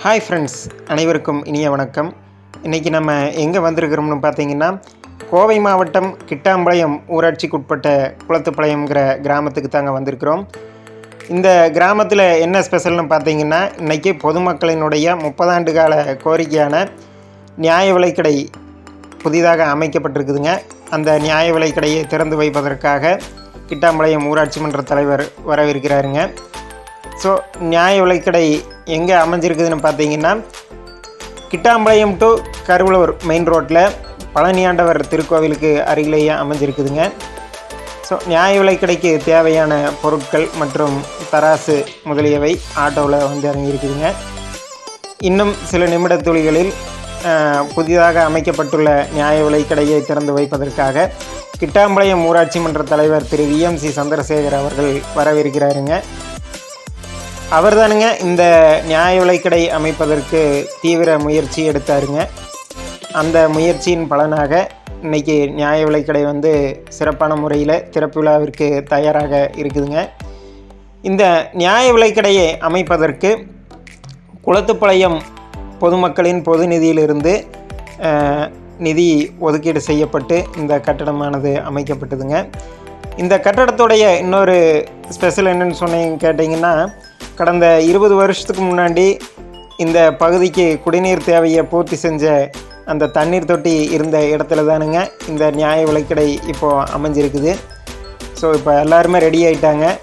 Hi friends அனைவருக்கும் இனிய வணக்கம். இன்றைக்கி நம்ம எங்கே வந்திருக்கிறோம்னு பார்த்தீங்கன்னா கோவை மாவட்டம் கிட்டாம்பாளையம் ஊராட்சிக்குட்பட்ட குளத்துப்பாளையம்ங்கிற கிராமத்துக்கு தாங்க வந்திருக்கிறோம். இந்த கிராமத்தில் என்ன ஸ்பெஷல்னு பார்த்தீங்கன்னா இன்றைக்கி பொதுமக்களினுடைய முப்பதாண்டு கால கோரிக்கையான நியாய விலைக்கடை புதிதாக அமைக்கப்பட்டிருக்குதுங்க. அந்த நியாய விலைக்கடையை திறந்து வைப்பதற்காக கிட்டாம்பாளையம் ஊராட்சி மன்ற தலைவர் வரவிருக்கிறாருங்க ஸோ நியாய விலைக்கடை எங்கே அமைஞ்சிருக்குதுன்னு பார்த்தீங்கன்னா கிட்டாம்பாளையம் டு கருவலூர் மெயின் ரோட்டில் பழனியாண்டவர் திருக்கோவிலுக்கு அருகிலேயே அமைஞ்சிருக்குதுங்க. ஸோ நியாய விலைக்கடைக்கு தேவையான பொருட்கள் மற்றும் தராசு முதலியவை ஆட்டோவில் வந்து இறங்கியிருக்குதுங்க. இன்னும் சில நிமிட துளிகளில் புதிதாக அமைக்கப்பட்டுள்ள நியாய விலைக்கடையை திறந்து வைப்பதற்காக கிட்டாம்பாளையம் ஊராட்சி மன்ற தலைவர் திரு விஎம்சி சந்திரசேகர் அவர்கள் வரவிருக்கிறாருங்க. அவர்தானுங்க. இந்த நியாய விலைக்கடை அமைப்பதற்கு தீவிர முயற்சி எடுத்தாருங்க. அந்த முயற்சியின் பலனாக இன்னைக்கு நியாய விலைக்கடை வந்து சிறப்பான முறையில் திறப்பு விழாவிற்கு தயாராக இருக்குதுங்க. இந்த நியாய விலைக்கடையை அமைப்பதற்கு குளத்துப்பாளையம் பொதுமக்களின் பொது நிதியிலிருந்து நிதி ஒதுக்கீடு செய்யப்பட்டு இந்த கட்டடமானது அமைக்கப்பட்டதுங்க. இந்த கட்டடத்துடைய இன்னொரு ஸ்பெஷல் என்னன்னு சொன்னீங்க கேட்டிங்கன்னா கடந்த இருபது வருஷத்துக்கு முன்னாடி இந்த பகுதிக்கு குடிநீர் தேவையை பூர்த்தி செஞ்ச அந்த தண்ணீர் தொட்டி இருந்த இடத்துல தானுங்க இந்த நியாய விலைக்கடை இப்போது அமைஞ்சிருக்குது. ஸோ இப்போ எல்லாருமே ரெடி ஆகிட்டாங்க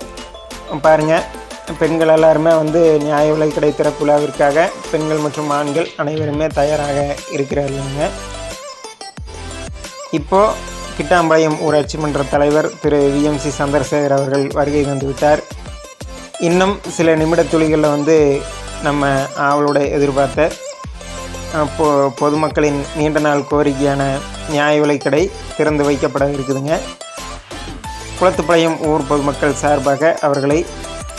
பாருங்கள் பெண்கள் எல்லாருமே வந்து நியாய விலைக்கடை திறப்பு விழாவிற்காக பெண்கள் மற்றும் ஆண்கள் அனைவருமே தயாராக இருக்கிறார்கள் இப்போது கிட்டாம்பாளையம் ஊராட்சி மன்ற தலைவர் திரு விஎம்சி சந்திரசேகர் அவர்கள் வருகை வந்துவிட்டார் இன்னும் சில நிமிட துளிகளில் வந்து நம்ம ஆவலோட எதிர்பார்த்த அஹ், பொ பொதுமக்களின் நீண்ட நாள் கோரிக்கையான நியாய விலைக்கடை திறந்து வைக்கப்பட இருக்குதுங்க. குளத்துப்பாளையம் ஊர் பொதுமக்கள் சார்பாக அவர்களை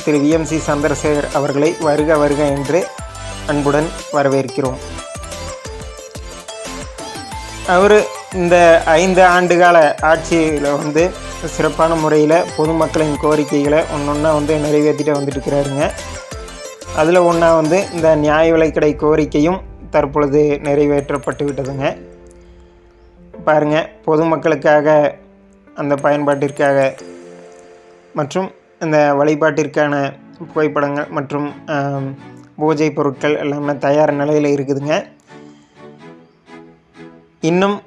திரு விஎம்சி சந்திரசேகர் அவர்களை வருக வருக என்று அன்புடன் வரவேற்கிறோம். அவர் இந்த ஐந்து ஆண்டுகால ஆட்சியில் வந்து சிறப்பான முறையில் பொதுமக்களின் கோரிக்கைகளை ஒன்று ஒன்றா வந்து நிறைவேற்றிட்டு வந்துட்டுருக்கிறாருங்க. அதில் ஒன்றா வந்து இந்த நியாய விலைக்கடை கோரிக்கையும் தற்பொழுது நிறைவேற்றப்பட்டு விட்டதுங்க. பாருங்கள் பொதுமக்களுக்காக அந்த பயன்பாட்டிற்காக மற்றும் இந்த வழிபாட்டிற்கான புகைப்படங்கள் மற்றும் பூஜை பொருட்கள் எல்லாமே தயார் நிலையில் இருக்குதுங்க. இன்னும்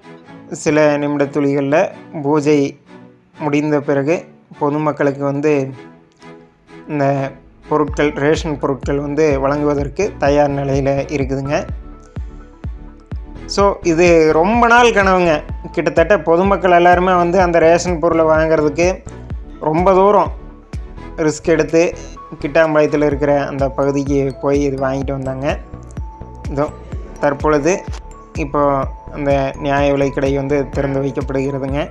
சில நிமிட துளிகளில் பூஜை முடிந்த பிறகு பொதுமக்களுக்கு வந்து இந்த பொருட்கள் ரேஷன் பொருட்கள் வந்து வழங்குவதற்கு தயார் நிலையில் இருக்குதுங்க. ஸோ இது ரொம்ப நாள் கனவுங்க. கிட்டத்தட்ட பொதுமக்கள் எல்லாருமே வந்து அந்த ரேஷன் பொருளை வாங்குறதுக்கு ரொம்ப தூரம் ரிஸ்க் எடுத்து கிட்டாம்பாளையத்தில் இருக்கிற அந்த பகுதிக்கு போய் இது வாங்கிட்டு வந்தாங்க. இதோ தற்பொழுது இப்போது அந்த நியாய விலைக்கடை வந்து திறந்து வைக்கப்படுகிறதுங்க.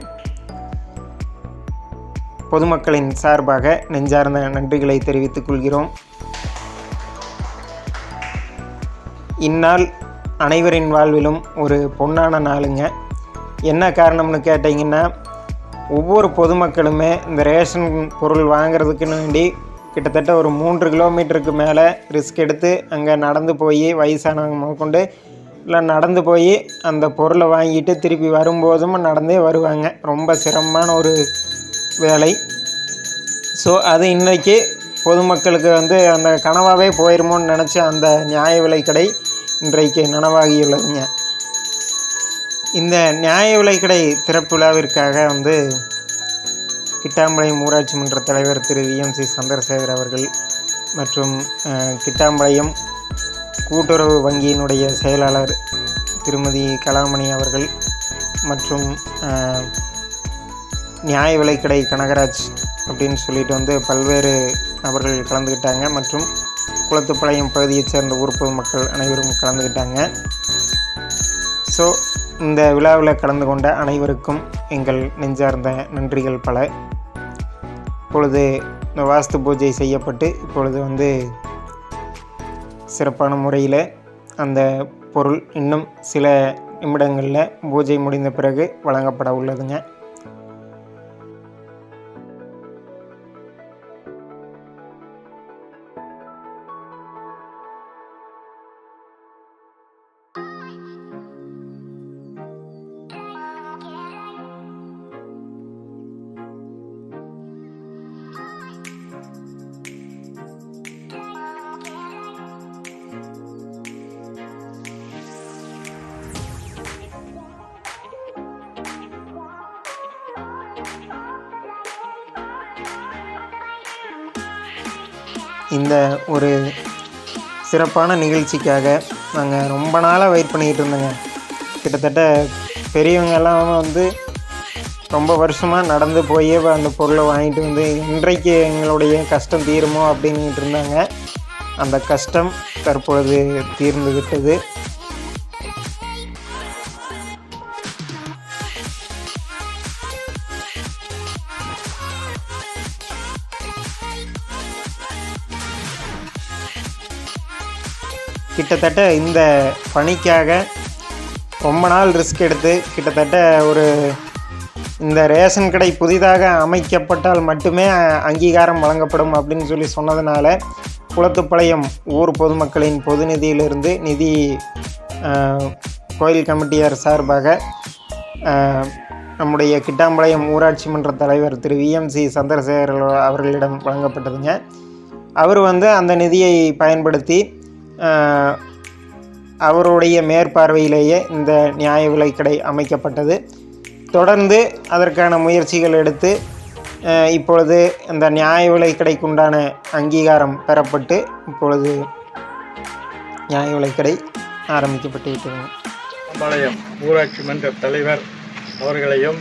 பொதுமக்களின் சார்பாக நெஞ்சார்ந்த நன்றிகளை தெரிவித்துக் கொள்கிறோம். இந்நாள் அனைவரின் வாழ்விலும் ஒரு பொன்னான நாளுங்க. என்ன காரணம்னு கேட்டிங்கன்னா ஒவ்வொரு பொதுமக்களுமே இந்த ரேஷன் பொருள் வாங்குறதுக்குன்னு வேண்டி கிட்டத்தட்ட ஒரு மூன்று கிலோமீட்டருக்கு மேலே ரிஸ்க் எடுத்து அங்கே நடந்து போய் வயசானவங்க முதற்கொண்டு இல்லை நடந்து போய் அந்த பொருளை வாங்கிட்டு திருப்பி வரும்போதும் நடந்தே வருவாங்க. ரொம்ப சிரமமான ஒரு வேலை. ஸோ அது இன்றைக்கி பொதுமக்களுக்கு வந்து அந்த கனவாகவே போயிருமோன்னு நினச்ச அந்த நியாய விலைக்கடை இன்றைக்கு நனவாகியுள்ளதுங்க இந்த நியாய விலைக்கடை திறப்பு விழாவிற்காக வந்து கிட்டாம்பாளையம் ஊராட்சி மன்ற தலைவர் திரு விஎம்சி சந்திரசேகர் அவர்கள் மற்றும் கிட்டாம்பாளையம் கூட்டுறவு வங்கியினுடைய செயலாளர் திருமதி கலாமணி அவர்கள் மற்றும் நியாய விலைக்கடை கனகராஜ் அப்படின்னு சொல்லிட்டு வந்து பல்வேறு நபர்கள் கலந்துக்கிட்டாங்க மற்றும் குளத்துப்பாளையம் பகுதியைச் சேர்ந்த ஊர் பொதுமக்கள் அனைவரும் கலந்துக்கிட்டாங்க ஸோ இந்த விழாவில் கலந்து கொண்ட அனைவருக்கும் எங்கள் நெஞ்சார்ந்த நன்றிகள் பல. இப்பொழுது இந்த வாஸ்து பூஜை செய்யப்பட்டு இப்பொழுது வந்து சிறப்பான முறையில் அந்த பொருள் இன்னும் சில நிமிடங்களில் பூஜை முடிந்த பிறகு வழங்கப்பட உள்ளதுங்க. இந்த ஒரு சிறப்பான நிகழ்ச்சிக்காக நாங்கள் ரொம்ப நாளாக வெயிட் பண்ணிக்கிட்டு இருந்தோங்க. கிட்டத்தட்ட பெரியவங்க எல்லாம் வந்து ரொம்ப வருஷமாக நடந்து போய் அந்த பொருளை வாங்கிட்டு வந்து இன்றைக்கு எங்களுடைய கஷ்டம் தீருமோ அப்படின்னுட்டு இருந்தாங்க. அந்த கஷ்டம் தற்பொழுது தீர்ந்து விட்டது. கிட்டத்தட்ட இந்த பணிக்காக ரொம்ப நாள் ரிஸ்க் எடுத்து கிட்டத்தட்ட ஒரு இந்த ரேஷன் கடை புதிதாக அமைக்கப்பட்டால் மட்டுமே அங்கீகாரம் வழங்கப்படும் அப்படின்னு சொல்லி சொன்னதுனால குளத்துப்பாளையம் ஊர் பொதுமக்களின் பொது நிதியிலிருந்து நிதி கோயில் கமிட்டியார் சார்பாக நம்முடைய கிட்டாம்பாளையம் ஊராட்சி மன்ற தலைவர் திரு விஎம்சி சந்திரசேகர் அவர்களிடம் வழங்கப்பட்டதுங்க. அவர் வந்து அந்த நிதியை பயன்படுத்தி அவருடைய மேற்பார்வையிலேயே இந்த நியாய விலைக்கடை அமைக்கப்பட்டது. தொடர்ந்து அதற்கான முயற்சிகள் எடுத்து இப்பொழுது இந்த நியாய விலைக்கடைக்குண்டான அங்கீகாரம் பெறப்பட்டு இப்பொழுது நியாய விலைக்கடை ஆரம்பிக்கப்பட்டு விட்டதுங்க கிட்டாம்பாளையம் ஊராட்சி மன்ற தலைவர் அவர்களையும்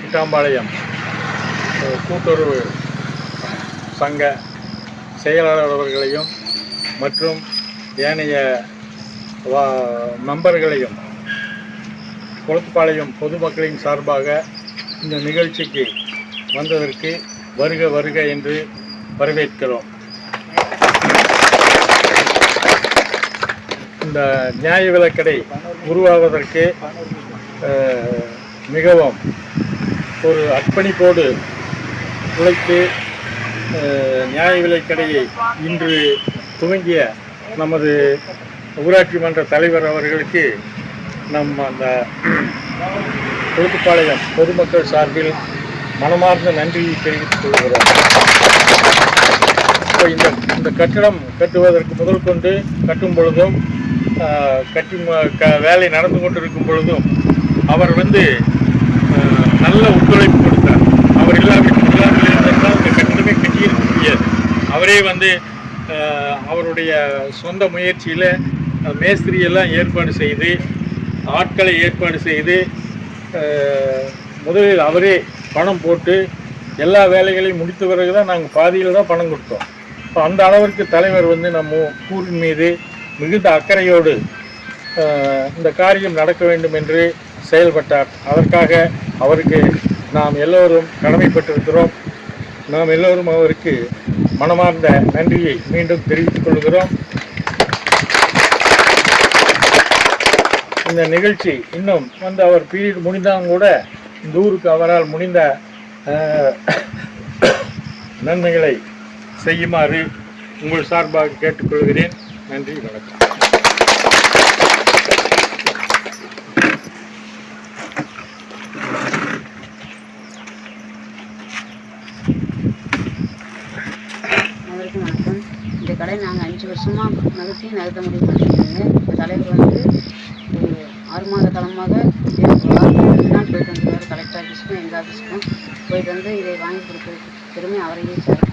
கிட்டாம்பாளையம் கூட்டுறவு சங்க செயலாளர் அவர்களையும் மற்றும் ஏனைய வா மெம்பர்களையும் குளத்துப்பாளையம் பொதுமக்களின் சார்பாக இந்த நிகழ்ச்சிக்கு வந்ததற்கு வருக வருக என்று வரவேற்கிறோம். இந்த நியாய விலைக்கடை உருவாவதற்கு மிகவும் ஒரு அர்ப்பணிப்போடு உழைத்து நியாய விலைக்கடையை இன்று துவங்கிய நமது ஊராட்சி மன்ற தலைவர் அவர்களுக்கு நம் அந்த கொழுத்துப்பாளையம் பொதுமக்கள் சார்பில் மனமார்ந்த நன்றியை தெரிவித்துக் கொள்கிறோம். இப்போ இந்த இந்த கட்டடம் கட்டுவதற்கு முதல் கொண்டு கட்டும் பொழுதும் கட்டி க வேலை நடந்து கொண்டிருக்கும் பொழுதும் அவர் வந்து நல்ல ஒத்துழைப்பு கொடுத்தார். அவர் இல்லாமல் இல்லாமல் இருந்திருந்தால் இந்த கட்டடமே கட்டியிருக்க முடியாது அவரே வந்து அவருடைய சொந்த முயற்சியில் மேஸ்திரி எல்லாம் ஏற்பாடு செய்து ஆட்களை ஏற்பாடு செய்து முதலில் அவரே பணம் போட்டு எல்லா வேலைகளையும் முடித்த பிறகு தான் நாங்கள் பாதியில் தான் பணம் கொடுத்தோம். இப்போ அந்த அளவிற்கு தலைவர் வந்து நம்ம ஊரின் மீது மிகுந்த அக்கறையோடு இந்த காரியம் நடக்க வேண்டும் என்று செயல்பட்டார். அதற்காக அவருக்கு நாம் எல்லோரும் கடமைப்பட்டிருக்கிறோம். நாம் எல்லோரும் அவருக்கு மனமார்ந்த நன்றியை மீண்டும் தெரிவித்துக் கொள்கிறோம். இந்த நிகழ்ச்சி இன்னும் வந்து அவர் பீரியட் முடிந்தாலும் கூட இந்த ஊருக்கு அவரால் முடிந்த நன்மைகளை செய்யுமாறு உங்கள் சார்பாக கேட்டுக்கொள்கிறேன். நன்றி வணக்கம் அனைவருக்கும் வணக்கம் இந்த கடை சும்மா நகர்த்தி நகர்த்த முடிவு பண்ணியிருக்காங்க இந்த தலைவர் வந்து ஒரு ஆறு மாத காலமாக நாள் போயிட்டு வந்துருவார் கலெக்டர் ஆஃபீஸ்க்கும் எங்கள் ஆஃபீஸ்க்கும் போயிட்டு வந்து இதை வாங்கி கொடுக்குறதுக்கு பெருமை அவரையே சார்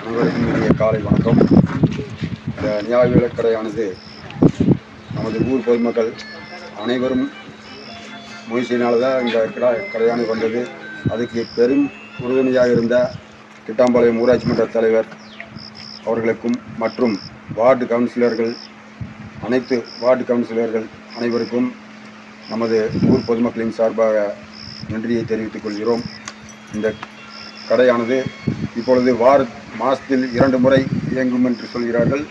அனைவருக்கும் காலை வணக்கம். இந்த நியாய விலைக்கடையானது நமது ஊர் பொதுமக்கள் அனைவரும் முயற்சியினால தான் இந்த கடை கடையானது வந்தது. அதுக்கு பெரும் உறுதுணையாக இருந்த கிட்டாம்பாளையம் ஊராட்சி மன்ற தலைவர் அவர்களுக்கும் மற்றும் வார்டு கவுன்சிலர்கள் அனைத்து வார்டு கவுன்சிலர்கள் அனைவருக்கும் நமது ஊர் பொதுமக்களின் சார்பாக நன்றியை தெரிவித்துக் கொள்கிறோம். இந்த கடையானது இப்பொழுது வார மாதத்தில் இரண்டு முறை இயங்கும் என்று சொல்கிறார்கள்.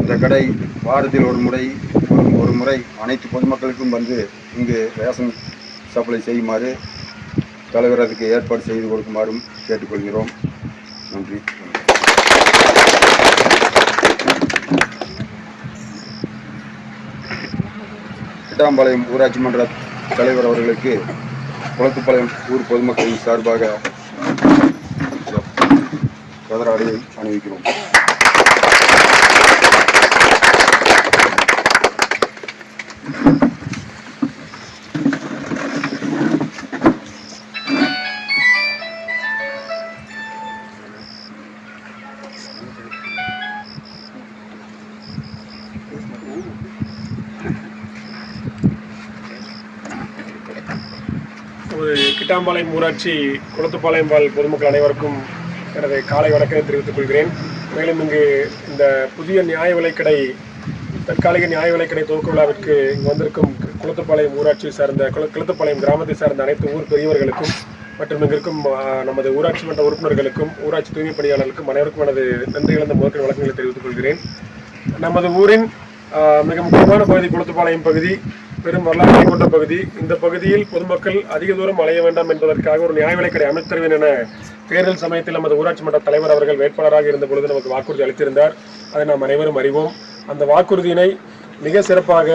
இந்த கடை வாரத்தில் ஒரு முறை ஒரு- ஒரு முறை அனைத்து பொதுமக்களுக்கும் வந்து இங்கு ரேஷன் சப்ளை செய்யுமாறு தலைவர் அதுக்கு ஏற்பாடு செய்து கொடுக்குமாறும் கேட்டுக்கொள்கிறோம். நன்றி. கிட்டாம்பாளையம் ஊராட்சி மன்ற தலைவர் அவர்களுக்கு குளத்துப்பாளையம் ஊர் பொதுமக்களின் சார்பாக கதராடையை அணிவிக்கிறோம். கிட்டாம்பாளையம் ஊராட்சி குளத்துப்பாளையம் வாழ் பொதுமக்கள் அனைவருக்கும் எனது காலை வணக்கத்தை தெரிவித்துக் கொள்கிறேன். மேலும் இங்கு இந்த புதிய நியாய விலைக்கடை தற்காலிக நியாய விலைக்கடை துவக்க விழாவிற்கு இங்கு வந்திருக்கும் குளத்துப்பாளையம் ஊராட்சி சார்ந்த குள- குளத்துப்பாளையம் கிராமத்தை சார்ந்த அனைத்து ஊர் பெரியவர்களுக்கும் மற்றும் இங்கு இருக்கும் நமது ஊராட்சி மன்ற உறுப்பினர்களுக்கும் ஊராட்சி தூய்மை பணியாளர்களுக்கும் அனைவருக்கும் எனது நன்றி இழந்த முதற்கண் வழக்கங்களை தெரிவித்துக் கொள்கிறேன். நமது ஊரின் மிக முக்கியமான பகுதி குளத்துப்பாளையம் பகுதி. பெரும் வரலாற்றை கொண்ட பகுதி. இந்த பகுதியில் பொதுமக்கள் அதிக தூரம் அலைய வேண்டாம் என்பதற்காக ஒரு நியாய விலைக்கடை அமைத்தருவேன் என தேர்தல் சமயத்தில் நமது ஊராட்சி மன்ற தலைவர் அவர்கள் வேட்பாளராக இருந்த பொழுது நமக்கு வாக்குறுதி அளித்திருந்தார். அதை நாம் அனைவரும் அறிவோம். அந்த வாக்குறுதியினை மிக சிறப்பாக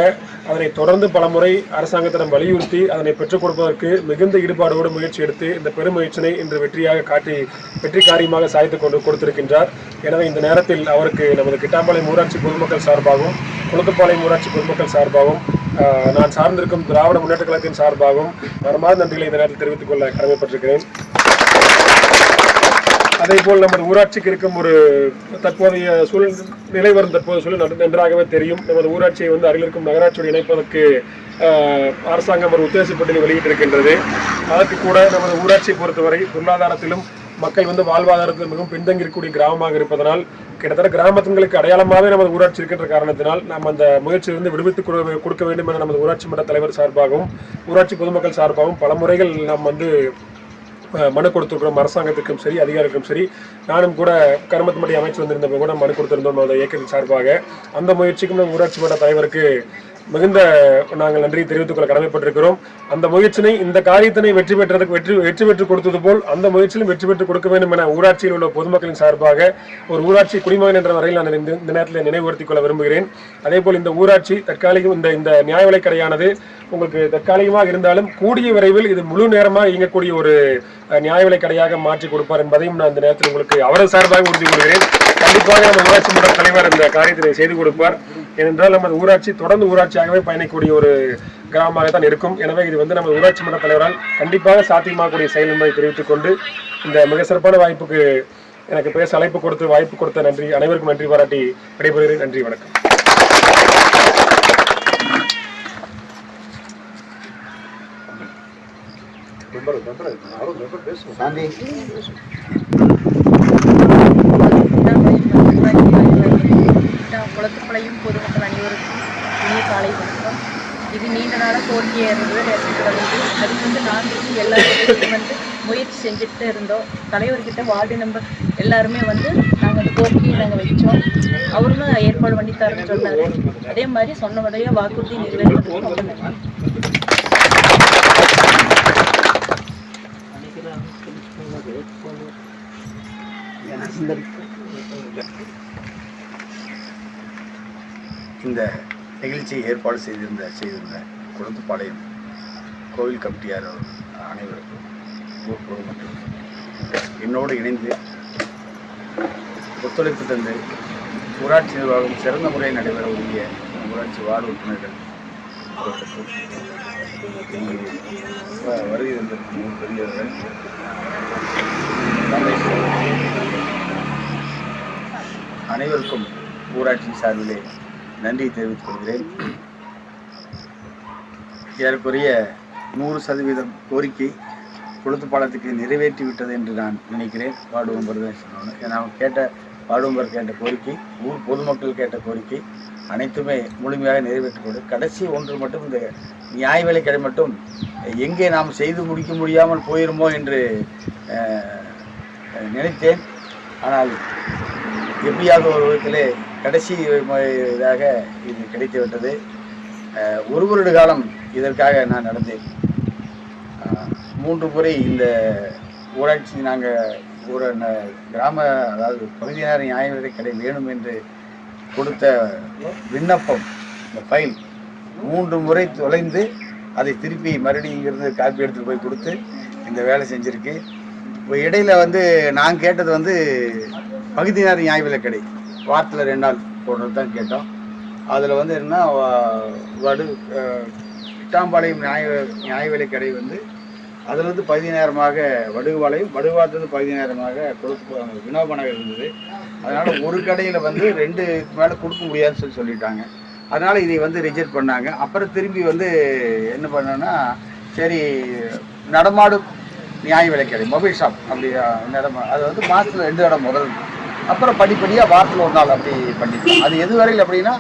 அதனை தொடர்ந்து பலமுறை அரசாங்கத்திடம் வலியுறுத்தி அதனை பெற்றுக் கொடுப்பதற்கு மிகுந்த ஈடுபாடோடு முயற்சி எடுத்து இந்த பெருமுயற்சினை இன்று வெற்றியாக காட்டி வெற்றி காரியமாக சாய்த்து கொண்டு கொடுத்திருக்கின்றார். எனவே இந்த நேரத்தில் அவருக்கு நமது கிட்டாம்பாளையம் ஊராட்சி பொதுமக்கள் சார்பாகவும் குளத்துப்பாளையம் ஊராட்சி பொதுமக்கள் சார்பாகவும் நான் சார்ந்திருக்கும் திராவிட முன்னேற்ற கழகத்தின் சார்பாகவும் மனமார்ந்த நன்றிகளை இந்த நேரத்தில் தெரிவித்துக் கொள்ள கடமைப்பட்டிருக்கிறேன். அதே போல் நமது ஊராட்சிக்கு இருக்கும் ஒரு தற்போதைய சூழல் நிலை வரும் தற்போதைய சூழல் நன்றாகவே தெரியும். நமது ஊராட்சியை வந்து அருகில் இருக்கும் நகராட்சியோடு இணைப்பதற்கு அரசாங்கம் ஒரு உத்தேச வெளியிட்டிருக்கின்றது. அதற்கு கூட நமது ஊராட்சியை பொறுத்தவரை பொருளாதாரத்திலும் மக்கள் வந்து வாழ்வாதாரத்தில் மிகவும் பின்தங்கி இருக்கக்கூடிய கிராமமாக இருப்பதனால் கிட்டத்தட்ட கிராமத்துங்களுக்கு அடையாளமாகவே நமது ஊராட்சி இருக்கின்ற காரணத்தினால் நாம் அந்த முயற்சியிலிருந்து விடுவித்து கொடு- கொடுக்க வேண்டும் என நமது ஊராட்சி மன்ற தலைவர் சார்பாகவும் ஊராட்சி பொதுமக்கள் சார்பாகவும் பல முறைகள் நாம் வந்து மனு கொடுத்துருக்கிறோம். அரசாங்கத்துக்கும் சரி அதிகாரிக்கும் சரி. நானும் கூட கருமத்துமடி அமைச்சு வந்திருந்தப்ப கூட மனு கொடுத்திருந்தோம். அந்த இயக்கத்தின் சார்பாக. அந்த முயற்சிக்கும் நம்ம ஊராட்சி மன்ற தலைவருக்கு மிகுந்த நாங்கள் நன்றியை தெரிவித்துக் கொள்ள கடமைப்பட்டிருக்கிறோம். அந்த முயற்சினை இந்த காரியத்தினை வெற்றி பெற்றதுக்கு வெற்றி வெற்றி பெற்று கொடுத்தது போல் அந்த முயற்சியிலும் வெற்றி பெற்று கொடுக்க வேண்டும் என ஊராட்சியில் உள்ள பொதுமக்களின் சார்பாக ஒரு ஊராட்சி குடிமகன் என்ற வரையில் நான் இந்த இந்த நேரத்தில் நினைவுபடுத்திக் கொள்ள விரும்புகிறேன். அதே போல் இந்த ஊராட்சி தற்காலிகம் இந்த இந்த நியாய விலைக்கடையானது உங்களுக்கு தற்காலிகமாக இருந்தாலும் கூடிய விரைவில் இது முழு நேரமாக இயங்கக்கூடிய ஒரு நியாய விலைக்கடையாக மாற்றி கொடுப்பார் என்பதையும் நான் இந்த நேரத்தில் உங்களுக்கு அவரது சார்பாக உறுதி கொள்கிறேன் கண்டிப்பாக நம்ம ஊராட்சி மன்ற தலைவர் இந்த காரியத்தை செய்து கொடுப்பார். ஏனென்றால் நமது ஊராட்சி தொடர்ந்து ஊராட்சியாகவே பயணிக்கக்கூடிய ஒரு கிராமமாக தான் இருக்கும். எனவே இது வந்து நம்ம ஊராட்சி மன்ற தலைவரால் கண்டிப்பாக சாத்தியமாகக்கூடிய செயல் என்பதை தெரிவித்துக் கொண்டு இந்த மிக சிறப்பான வாய்ப்புக்கு எனக்கு பேச அழைப்பு கொடுத்து வாய்ப்பு கொடுத்த நன்றி அனைவருக்கும் நன்றி பாராட்டி விடைபெறுகிறேன். நன்றி வணக்கம். சாந்தி. குளத்துக்குள்ளையும் பொதுமக்கள் அனைவருக்கும் இனிய காலை வணக்கம். இது நீண்ட நாளாக கோரிக்கையாக இருந்தது ரேஷன் கடை வந்து அதுக்கு வந்து நாங்கள் வந்து வந்து முயற்சி செஞ்சுட்டு இருந்தோம். தலைவர்கிட்ட வார்டு நம்பர் எல்லாருமே வந்து நாங்கள் வந்து கோரிக்கையை நாங்கள் வச்சோம். அவரும் ஏற்பாடு பண்ணி தரேன்னு சொன்னார். அதே மாதிரி சொன்னபடியே வாக்குறுதி நிறைவேற்றுறதுக்கு ரொம்ப நன்றி. இந்த நிகழ்ச்சியை ஏற்பாடு செய்திருந்த செய்திருந்த குளத்துப்பாளையம் கோவில் கமிட்டியார் அனைவருக்கும் ஊர் பொதுமக்கள் என்னோடு இணைந்து ஒத்துழைப்பு தந்து ஊராட்சி நிர்வாகம் சிறந்த முறையில் நடைபெற உரிய ஊராட்சி வார்டு உறுப்பினர்கள் வருகை தந்திருக்கும் பெரியவர்கள் அனைவருக்கும் ஊராட்சி சார்பிலே நன்றி தெரிவித்துக் கொள்கிறேன். ஏறக்குறைய நூறு சதவீதம் கோரிக்கை குளத்து பாலத்துக்கு நிறைவேற்றி விட்டது என்று நான் நினைக்கிறேன். வார்டு மெம்பர் நாம் சொன்னாங்க கேட்ட வார்டு மெம்பர் கேட்ட கோரிக்கை ஊர் பொதுமக்கள் கேட்ட கோரிக்கை அனைத்துமே முழுமையாக நிறைவேற்றப்படு கடைசி ஒன்று மட்டும் இந்த நியாய விலைக்கடை மட்டும் எங்கே நாம் செய்து முடிக்க முடியாமல் போயிருமோ என்று நினைத்தேன். ஆனால் எப்படியாவது ஒரு விதத்திலே கடைசி இதாக இது கிடைத்து விட்டது ஒரு வருட காலம் இதற்காக நான் நடந்தேன். மூன்று முறை இந்த ஊராட்சி நாங்கள் ஒரு ந- கிராம அதாவது பகுதியினர் நியாய விலை கடை வேணும் என்று கொடுத்த விண்ணப்பம் இந்த ஃபைல் மூன்று முறை தொலைந்து அதை திருப்பி மறுபடியும் இங்கிருந்து காப்பி எடுத்துகிட்டு போய் கொடுத்து இந்த வேலை செஞ்சுருக்கு. இப்போ இடையில் வந்து நான் கேட்டது வந்து பகுதியினர் நியாய கடை. வாரத்தில் ரெண்டு நாள் போடுறது தான் கேட்டோம். அதில் வந்து என்ன வடு இட்டாம்பாளையம் நியாய நியாய விலை கடை வந்து அதில் வந்து பகுதி நேரமாக வடுகுவாளையும் வடுகுவாரத்துலேருந்து பகுதி நேரமாக கொடுத்து வினோப இருந்தது. அதனால் ஒரு கடையில் வந்து ரெண்டு மேலே கொடுக்க முடியாதுன்னு சொல்லி சொல்லிட்டாங்க. அதனால் இதை வந்து ரிஜெக்ட் பண்ணாங்க. அப்புறம் திரும்பி வந்து என்ன பண்ணோன்னா சரி நடமாடும் நியாய விலைக்கடை மொபைல் ஷாப் அப்படி நடமா அது வந்து மாதத்தில் ரெண்டு இடம் முதல். அப்புறம் படிப்படியாக வாரத்தில் ஒரு நாள் அப்படி பண்ணிக்கலாம் அது எது வரையில் அப்படின்னா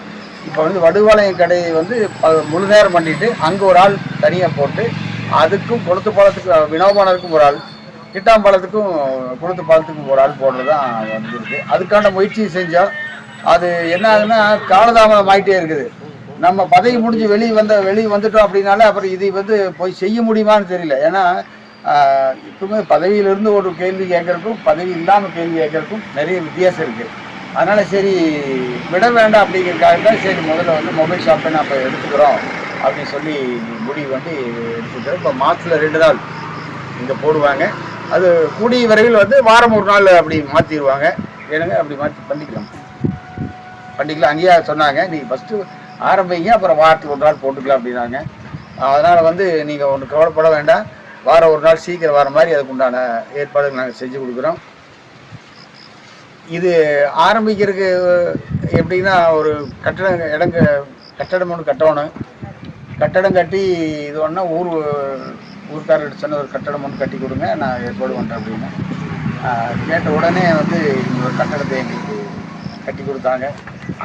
இப்போ வந்து வடுவாளையம் கடை வந்து முழு நேரம் பண்ணிட்டு அங்கே ஒரு ஆள் தனியாக போட்டு அதுக்கும் கொளுத்து பாலத்துக்கு வினோபானதுக்கும் ஒரு ஆள் கிட்டாம்பாலத்துக்கும் கொளுத்து பாலத்துக்கும் ஒரு ஆள் போடுறது தான் வந்துருக்கு. அதுக்கான முயற்சி செஞ்சோம் அது என்ன ஆகுதுன்னா காலதாமதம் ஆகிட்டே இருக்குது. நம்ம பதவி முடிஞ்சு வெளியே வந்த வெளியே வந்துட்டோம் அப்படின்னாலே அப்புறம் இதை வந்து போய் செய்ய முடியுமான்னு தெரியல. ஏன்னா இப்பவுமே பதவியிலிருந்து ஒரு கேள்வி கேட்கறதுக்கும் பதவி இல்லாமல் கேள்வி கேட்கறதுக்கும் நிறைய வித்தியாசம் இருக்குது அதனால் சரி விட வேண்டாம் அப்படிங்கிறதுக்காக தான் சரி முதல்ல வந்து மொபைல் ஷாப்பை நம்ம எடுத்துக்கிறோம் அப்படின்னு சொல்லி முடிவு வந்து எடுத்துக்கிறோம் இப்போ மாதத்தில் ரெண்டு நாள் இங்கே போடுவாங்க. அது கூடிய விரைவில் வந்து வாரம் ஒரு நாள் அப்படி மாற்றிடுவாங்க ஏனுங்க அப்படி மாற்றி பண்ணிக்கலாம். பண்ணிக்கலாம். அங்கேயே சொன்னாங்க. நீங்கள் ஃபஸ்ட்டு ஆரம்பிங்க அப்புறம் வாரத்துக்கு ஒரு நாள் போட்டுக்கலாம் அப்படின்னாங்க. அதனால் வந்து நீங்கள் ஒன்று கவலைப்பட வேண்டாம். வாரம் ஒரு நாள் சீக்கிரம் வர மாதிரி அதுக்கு உண்டான ஏற்பாடுகள் நாங்கள் செஞ்சு கொடுக்குறோம். இது ஆரம்பிக்கிறதுக்கு எப்படின்னா ஒரு கட்டடம் இடங்க கட்டடம் ஒன்று கட்டணும். கட்டடம் கட்டி இது ஒன்றா ஊர் ஊர்க்காரர்கிட்ட சொன்ன ஒரு கட்டடம் ஒன்று கட்டி கொடுங்க நான் ஏற்பாடு பண்ணுறேன் அப்படின்னு. கேட்ட உடனே வந்து இங்கே ஒரு கட்டடத்தை எங்களுக்கு கட்டி கொடுத்தாங்க.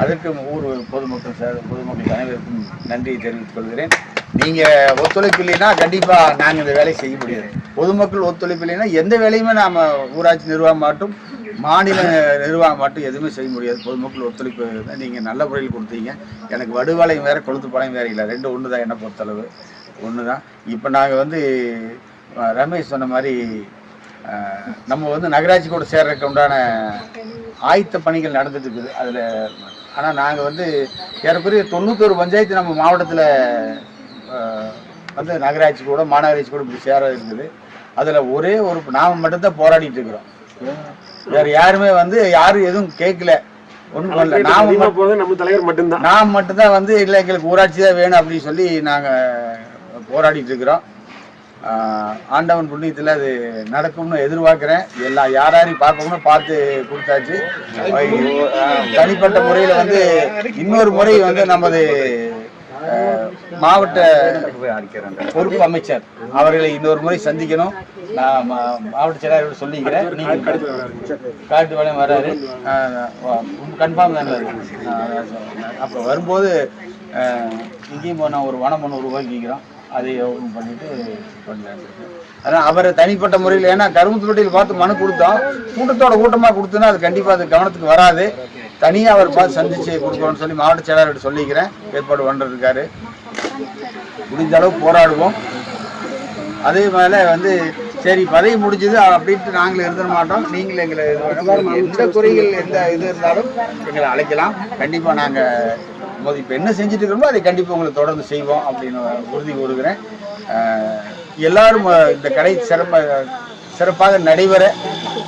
அதற்கு ஊர் பொதுமக்கள் சார் பொதுமக்கள் அனைவருக்கும் நன்றியை தெரிவித்துக் கொள்கிறேன். நீங்கள் ஒத்துழைப்பு இல்லைன்னா கண்டிப்பாக நாங்கள் இந்த வேலையை செய்ய முடியாது. பொதுமக்கள் ஒத்துழைப்பு இல்லைன்னா எந்த வேலையுமே நாம் ஊராட்சி நிர்வாகம் மட்டும் மாநில நிர்வாகம் மட்டும் எதுவுமே செய்ய முடியாது. பொதுமக்கள் ஒத்துழைப்பு தான் நீங்கள் நல்ல முறையில் கொடுத்தீங்க. எனக்கு வடுவாளையும் வேறு கொளுத்துப்பாளையம் வேறு இல்லை. ரெண்டு ஒன்று தான் என்னை பொறுத்தளவு. ஒன்று தான் இப்போ நாங்கள் வந்து ரமேஷ் சொன்ன மாதிரி நம்ம வந்து நகராட்சி கூட சேர்றதுக்கு உண்டான ஆயத்த பணிகள் நடந்துட்டு இருக்குது அதில் ஆனால் நாங்கள் வந்து ஏறக்குறைய தொண்ணூத்தொரு பஞ்சாயத்து நம்ம மாவட்டத்தில் வந்து நகராட்சி கூட மாநகராட்சி கூட இப்படி சேர இருக்குது. அதில் ஒரே ஒரு நாம் மட்டும்தான் போராடிட்டு இருக்கிறோம். வேற யாருமே வந்து யாரும் எதுவும் கேட்கல. ஒன்றும் பண்ணல. நாம நம்ம தலைவர் மட்டும்தான். நாம் மட்டும்தான் வந்து இல்லை எங்களுக்கு ஊராட்சி தான் வேணும் அப்படின்னு சொல்லி நாங்கள் போராடிட்டு இருக்கிறோம். ஆண்டவன் புண்ணியத்தில் அது நடக்கும்னு எதிர்பார்க்குறேன். எல்லா யார் யாரையும் பார்க்கணும்னு பார்த்து கொடுத்தாச்சு. தனிப்பட்ட முறையில் வந்து இன்னொரு முறை வந்து நமது மாவட்ட பொறுப்பு அமைச்சர் அவர்களை இன்னொரு முறை சந்திக்கணும். நான் மாவட்ட செயலாளர் சொல்லிக்கிறேன். நீங்கள் காட்டு வேலையும் வராரு. கன்ஃபார்ம் தானே அப்போ வரும்போது இங்கேயும் போனால் ஒரு வனம் ஒன்று உருவாக்கிக்கிறோம். அதை open பண்ணிட்டு பண்ணலாம் அதான் அவரை தனிப்பட்ட முறையில் ஏன்னா கரும்புத்தொட்டியில் பார்த்து மனு கொடுத்தோம் கூட்டத்தோட கூட்டமாக கொடுத்தோன்னா அது கண்டிப்பாக அது கவனத்துக்கு வராது. தனியாக அவர் பார்த்து சந்திச்சு கொடுக்கணும்னு சொல்லி மாவட்ட செயலாளர்கிட்ட சொல்லிக்கிறேன். ஏற்பாடு பண்ணுறதுக்காரு முடிஞ்ச அளவு போராடுவோம். அதே மேல வந்து சரி பதவி முடிஞ்சது அப்படின்ட்டு நாங்களும் இருந்துட மாட்டோம். நீங்களும் எங்களை எந்த குறைகள் எந்த இது இருந்தாலும் எங்களை அழைக்கலாம். கண்டிப்பாக நாங்கள் போது இப்போ என்ன செஞ்சுட்டு இருக்கிறோமோ அதை கண்டிப்பாக உங்களை தொடர்ந்து செய்வோம் அப்படின்னு உறுதி கூறுகிறேன். எல்லாரும் இந்த கடை சிறப்ப சிறப்பாக நடைபெற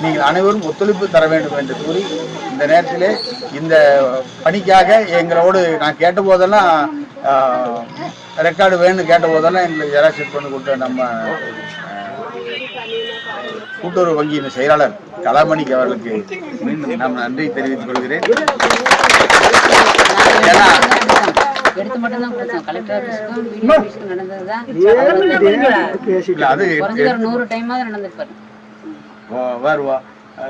நீங்கள் அனைவரும் ஒத்துழைப்பு தர வேண்டும் என்று கூறி இந்த நேரத்தில் இந்த பணிக்காக எங்களோடு நான் கேட்ட போதெல்லாம் ரெக்கார்டு வேணும்னு கேட்ட போதெல்லாம் எங்களுக்கு ஜெராக்ஸ் பண்ணி கொடுத்த நம்ம கூட்டுறவு வங்கியின் செயலாளர் கலாமணிக்கு அவர்களுக்கு மீண்டும் நாம் நன்றி தெரிவித்துக் கொள்கிறேன். எடுத்து மட்டும் தான் கொடுத்தோம். கலெக்டர் ஆஃபீஸ்க்கும் பிடிஓ ஆஃபீஸ்க்கும் நடந்தது தான். இல்ல, அது குறைஞ்சது ஒரு நூறு டைமாவது நடந்திருப்பாரு. வா- வருவா.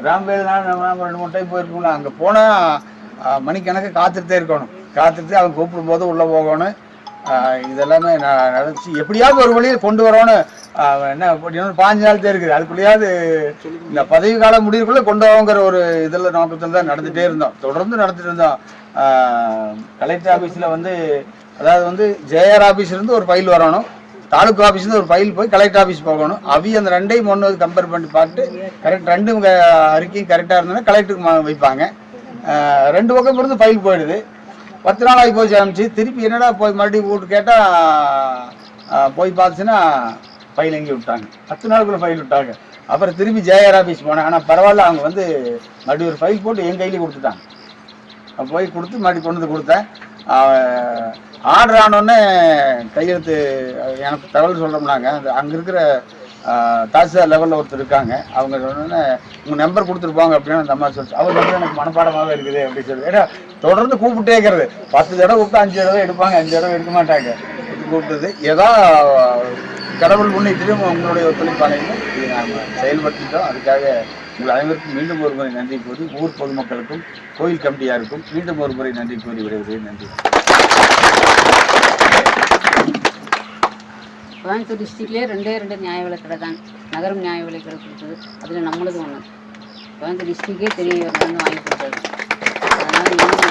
ராம்பேதுனால நம்ம நம்ம ரெண்டு மூணு டைம் போயிருக்கோம்ல அங்கே போனால் மணிக்கணக்கு காத்துட்டே இருக்கணும். காத்துட்டு அவன் கூப்பிடும் போது உள்ளே போகணும். இதெல்லாமே நான் நடந்துச்சு. எப்படியாவது ஒரு வழியில் கொண்டு வரணும். என்ன இன்னும் பாஞ்சு நாள் தான் இருக்குது. அதுக்குள்ளேயாவது இந்த பதவி காலம் முடிவுக்குள்ளே கொண்டு வாங்கிற ஒரு இதில் நோக்கத்தில் தான் நடந்துகிட்டே இருந்தோம். தொடர்ந்து நடத்திட்டு இருந்தோம். கலெக்டர் ஆஃபீஸில் வந்து அதாவது வந்து ஜேஆர் ஆஃபீஸ்லேருந்து ஒரு ஃபைல் வரணும். தாலுக்கா ஆஃபீஸ்லேருந்து ஒரு ஃபைல் போய் கலெக்டர் ஆஃபீஸ் போகணும். அவி அந்த ரெண்டையும் ஒன்று கம்பேர் பண்ணி பார்த்து கரெக்ட் ரெண்டும் அறிக்கையும் கரெக்டாக இருந்ததுன்னா கலெக்டருக்கு வைப்பாங்க. ரெண்டு பக்கம் இருந்து ஃபைல் போயிடுது. பத்து நாள் ஆகி போச்சு ஆரம்பிச்சு திருப்பி என்னடா போய் மறுபடியும் கூட்டு கேட்டால் போய் பார்த்துச்சுன்னா ஃபைல் எங்கேயும் விட்டாங்க. பத்து நாளுக்குள்ள ஃபைல் விட்டாங்க. அப்புறம் திருப்பி ஜேஆர் ஆஃபீஸ் போனேன். ஆனால் பரவாயில்ல அவங்க வந்து மறுபடியும் ஒரு ஃபைல் போட்டு என் கையிலேயே கொடுத்துட்டாங்க. போய் கொடுத்து மறுபடியும் கொண்டு வந்து கொடுத்தேன். ஆர்டர் ஆனோடனே கையெழுத்து எனக்கு தகவல் சொல்கிறோம்னாங்க அந்த அங்கே இருக்கிற தாசில்தார் லெவலில் ஒருத்தர் இருக்காங்க. அவங்க சொன்னோன்னே உங்கள் நம்பர் கொடுத்துருப்பாங்க அப்படின்னு அந்த அம்மா சொல்லிச்சு. அவர் நம்பர் எனக்கு மனப்பாடமாகவே இருக்குது அப்படின்னு சொல்லி. ஏன்னா தொடர்ந்து கூப்பிட்டே இருக்கிறது. பத்து தடவை கூப்பிட்டு அஞ்சு தடவை எடுப்பாங்க அஞ்சு தடவை எடுக்க மாட்டாங்க. கூப்பிட்டது. ஏதோ கடவுள் முன்னிட்டு உங்களுடைய ஒத்துழைப்பாளையும் இது நாங்கள் செயல்படுத்திட்டோம். அதுக்காக உங்கள் அனைவருக்கும் மீண்டும் ஒரு முறை நன்றி கூறி ஊர் பொதுமக்களுக்கும் கோயில் கமிட்டியாருக்கும் மீண்டும் ஒரு முறை நன்றி கூறி விடைபெறுகிறேன். நன்றி. கோயம்புத்தூர் டிஸ்ட்ரிக்ட்லேயே ரெண்டே ரெண்டு நியாய விலைக்கடை கடை தான் நகரம் நியாய விலைக்கடை கடை கொடுத்தது. அதில் நம்மளது ஒன்று கோயம்புத்தூர் டிஸ்ட்ரிக்டே தெரிய வந்து வாங்கி கொடுத்தது. அதனால் இன்னும்